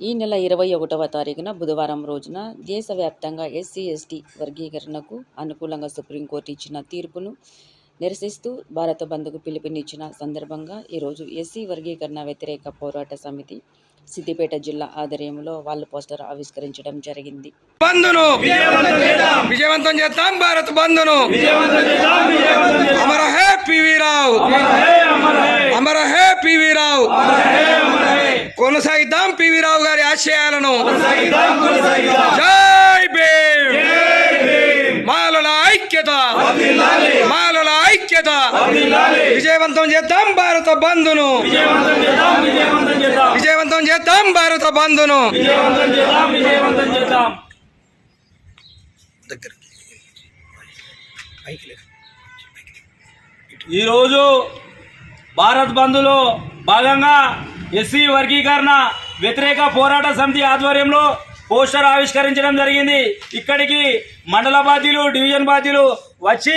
ఈ నెల ఇరవై ఒకటవ తారీఖున బుధవారం రోజున దేశవ్యాప్తంగా ఎస్సీ ఎస్టీ వర్గీకరణకు అనుకూలంగా సుప్రీంకోర్టు ఇచ్చిన తీర్పును నిరసిస్తూ భారత బంద్కు పిలుపునిచ్చిన సందర్భంగా ఈరోజు ఎస్సీ వర్గీకరణ వ్యతిరేక పోరాట సమితి సిద్దిపేట జిల్లా ఆధ్వర్యంలో వాళ్ళు పోస్టర్ ఆవిష్కరించడం జరిగింది. బంధును విజయవంతం చేద్దాం భారత్ బంధును. అమర హే పివి రావు. అమర హే పివి రావు. కొనసాగిద్దాం పివి రావు గారి ఆశయాలను. జై ఐక్యత. మాలల ఐక్యత. విజయవంతం చేద్దాం భారత బంధును. విజయవంతం చేద్దాం భారత బంధును. ఈరోజు భారత్ బంధులో భాగంగా ఎస్సీ వర్గీకరణ వ్యతిరేక పోరాట సమితి ఆధ్వర్యంలో పోస్టర్ ఆవిష్కరించడం జరిగింది. ఇక్కడికి మండల బాధ్యులు డివిజన్ బాధ్యులు వచ్చి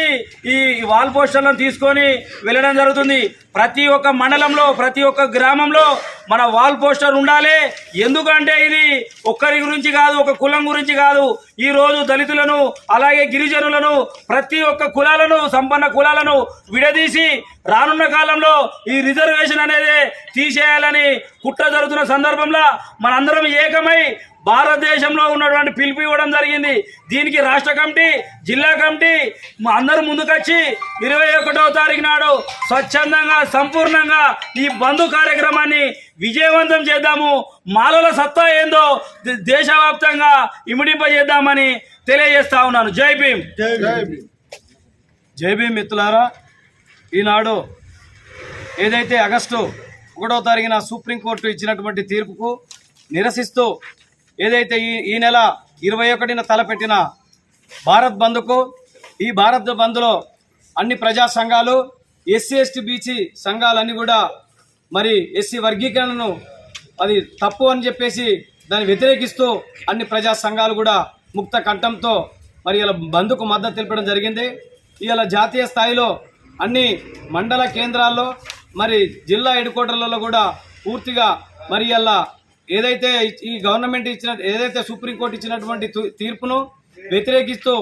ఈ వాల్ పోస్టర్లను తీసుకొని వెళ్ళడం జరుగుతుంది. ప్రతి ఒక్క మండలంలో ప్రతి ఒక్క గ్రామంలో మన వాల్ పోస్టర్ ఉండాలి. ఎందుకంటే ఇది ఒక్కరి గురించి కాదు ఒక కులం గురించి కాదు. ఈ రోజు దళితులను అలాగే గిరిజనులను ప్రతి ఒక్క కులాలను సంపన్న కులాలను విడదీసి రానున్న కాలంలో ఈ రిజర్వేషన్ అనేది తీసేయాలని కుట్ర జరుగుతున్న సందర్భంలో మనందరం ఏకమై భారతదేశంలో ఉన్నటువంటి పిలుపు ఇవ్వడం జరిగింది. దీనికి రాష్ట్ర కమిటీ జిల్లా కమిటీ మా అందరూ ముందుకొచ్చి ఇరవై ఒకటవ తారీఖు నాడు స్వచ్ఛందంగా సంపూర్ణంగా ఈ బంధు కార్యక్రమాన్ని విజయవంతం చేద్దాము. మాలల సత్తా ఏందో దేశవ్యాప్తంగా ఇమిడింపజేద్దామని తెలియజేస్తా ఉన్నాను. జై భీమ్. జై భీమ్ మిత్రులారా ఈనాడు ఏదైతే ఆగస్టు ఒకటో తారీఖున సుప్రీంకోర్టు ఇచ్చినటువంటి తీర్పుకు నిరసిస్తూ ఏదైతే ఈ ఈ నెల ఇరవై ఒకటిన తలపెట్టిన భారత్ బంద్కు ఈ భారత్ బంద్లో అన్ని ప్రజా సంఘాలు ఎస్సీ ఎస్టీ బీసీ సంఘాలన్నీ కూడా మరి ఎస్సీ వర్గీకరణను అది తప్పు అని చెప్పేసి దాన్ని వ్యతిరేకిస్తూ అన్ని ప్రజా సంఘాలు కూడా ముక్త కంఠంతో మరి ఇలా బంద్కు మద్దతు తెలపడం జరిగింది. ఇలా జాతీయ స్థాయిలో అన్ని మండల కేంద్రాల్లో మరి జిల్లా హెడ్ కూడా పూర్తిగా మరి ఇలా ఏదైతే ఈ గవర్నమెంట్ ఇచ్చిన ఏదైతే సుప్రీంకోర్టు ఇచ్చినటువంటి తీర్పును వ్యతిరేకిస్తూ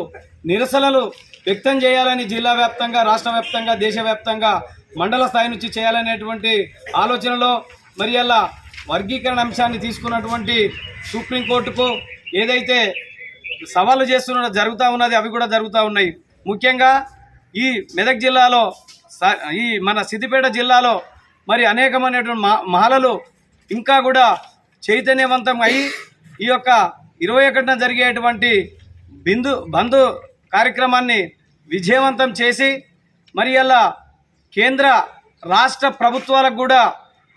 నిరసనలు వ్యక్తం చేయాలని జిల్లా వ్యాప్తంగా రాష్ట్ర వ్యాప్తంగా దేశవ్యాప్తంగా మండల స్థాయి నుంచి చేయాలనేటువంటి ఆలోచనలో మరి అలా వర్గీకరణ అంశాన్ని తీసుకున్నటువంటి సుప్రీంకోర్టుకు ఏదైతే సవాళ్ళు చేస్తున్న జరుగుతూ ఉన్నది అవి కూడా జరుగుతూ ఉన్నాయి. ముఖ్యంగా ఈ మెదక్ జిల్లాలో స- ఈ మన సిద్దిపేట జిల్లాలో మరి అనేకమైనటువంటి మహలలు ఇంకా కూడా చైతన్యవంతం అయి ఈ యొక్క ఇరవై ఒకటిన జరిగేటువంటి బిందు బంధు కార్యక్రమాన్ని విజయవంతం చేసి మరి అలా కేంద్ర రాష్ట్ర ప్రభుత్వాలకు కూడా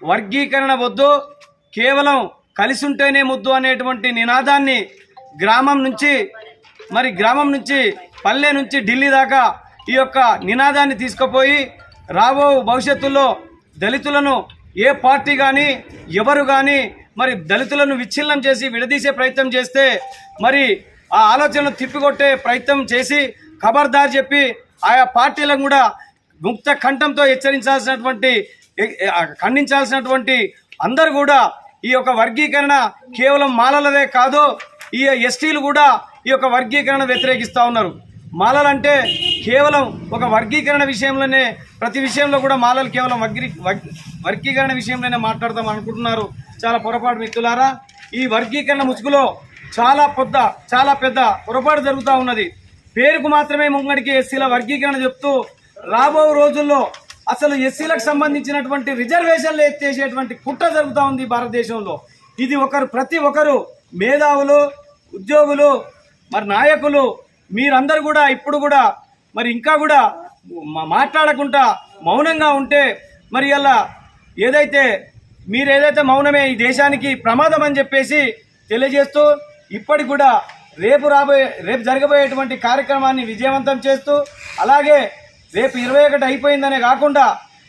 వర్గీకరణ వద్దు కేవలం కలిసి ఉంటేనే ముద్దు అనేటువంటి నినాదాన్ని గ్రామం నుంచి మరి గ్రామం నుంచి పల్లె నుంచి ఢిల్లీ దాకా ఈ యొక్క నినాదాన్ని తీసుకుపోయి రాబో భవిష్యత్తులో దళితులను ఏ పార్టీ కానీ ఎవరు కానీ మరి దళితులను విచ్ఛిన్నం చేసి విడదీసే ప్రయత్నం చేస్తే మరి ఆ ఆలోచనలు తిప్పికొట్టే ప్రయత్నం చేసి ఖబర్దార్ చెప్పి ఆయా పార్టీలను కూడా ముక్త కంఠంతో హెచ్చరించాల్సినటువంటి ఖండించాల్సినటువంటి అందరు కూడా ఈ యొక్క వర్గీకరణ కేవలం మాలలదే కాదు ఈ ఎస్టీలు కూడా ఈ యొక్క వర్గీకరణ వ్యతిరేకిస్తూ ఉన్నారు. మాలలంటే కేవలం ఒక వర్గీకరణ విషయంలోనే ప్రతి విషయంలో కూడా మాలలు కేవలం వర్గీ వర్గీకరణ విషయంలోనే మాట్లాడదాం అనుకుంటున్నారు. చాలా పొరపాటు మిత్రులారా ఈ వర్గీకరణ ముసుగులో చాలా పెద్ద చాలా పెద్ద పొరపాటు జరుగుతూ ఉన్నది. పేరుకు మాత్రమే ముంగడికి ఎస్సీల వర్గీకరణ చెప్తూ రాబో రోజుల్లో అసలు ఎస్సీలకు సంబంధించినటువంటి రిజర్వేషన్లు ఎత్తేసేటువంటి కుట్ర జరుగుతూ ఉంది భారతదేశంలో. ఇది ఒకరు ప్రతి ఒక్కరు మేధావులు ఉద్యోగులు మరి నాయకులు మీరందరూ కూడా ఇప్పుడు కూడా మరి ఇంకా కూడా మాట్లాడకుండా మౌనంగా ఉంటే మరి అలా ఏదైతే మీరు ఏదైతే మౌనమే ఈ దేశానికి ప్రమాదం అని చెప్పేసి తెలియజేస్తూ ఇప్పటికి కూడా రేపు రాబోయే రేపు జరగబోయేటువంటి కార్యక్రమాన్ని విజయవంతం చేస్తూ అలాగే రేపు ఇరవై ఒకటి అయిపోయిందనే కాకుండా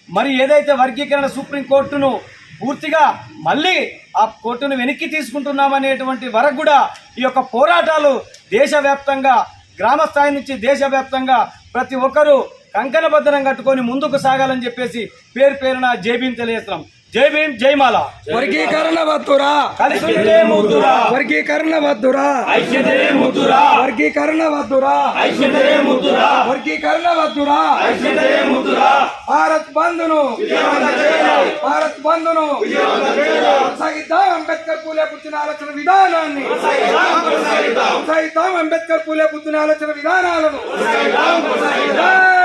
మరి ఏదైతే వర్గీకరణ సుప్రీంకోర్టును పూర్తిగా మళ్ళీ ఆ కోర్టును వెనక్కి తీసుకుంటున్నామనేటువంటి వరకు కూడా ఈ యొక్క పోరాటాలు దేశవ్యాప్తంగా గ్రామ స్థాయి నుంచి దేశవ్యాప్తంగా ప్రతి ఒక్కరూ కంకణ కట్టుకొని ముందుకు సాగాలని చెప్పేసి పేరు పేరున జేబీని తెలియజేస్తున్నాం. జై భీం జై మాల. వర్గీకరణ వద్దురా. కలిసి ఉంటే ముద్దురా. వర్గీకరణ వద్దురా. ఐక్యతే ముద్దురా. వర్గీకరణ వద్దురా. ఐక్యతే ముద్దురా. వర్గీకరణ వద్దురా. ఐక్యతే ముద్దురా. భారత్ బంధును భారత్ బంధును కొనసాగిద్దాం అంబేద్కర్ పూలే పుట్టిన ఆలోచన విధానాన్ని. కొనసాగిద్దాం అంబేద్కర్ పూలే పుట్టిన ఆలోచన విధానాలను. భీమ్.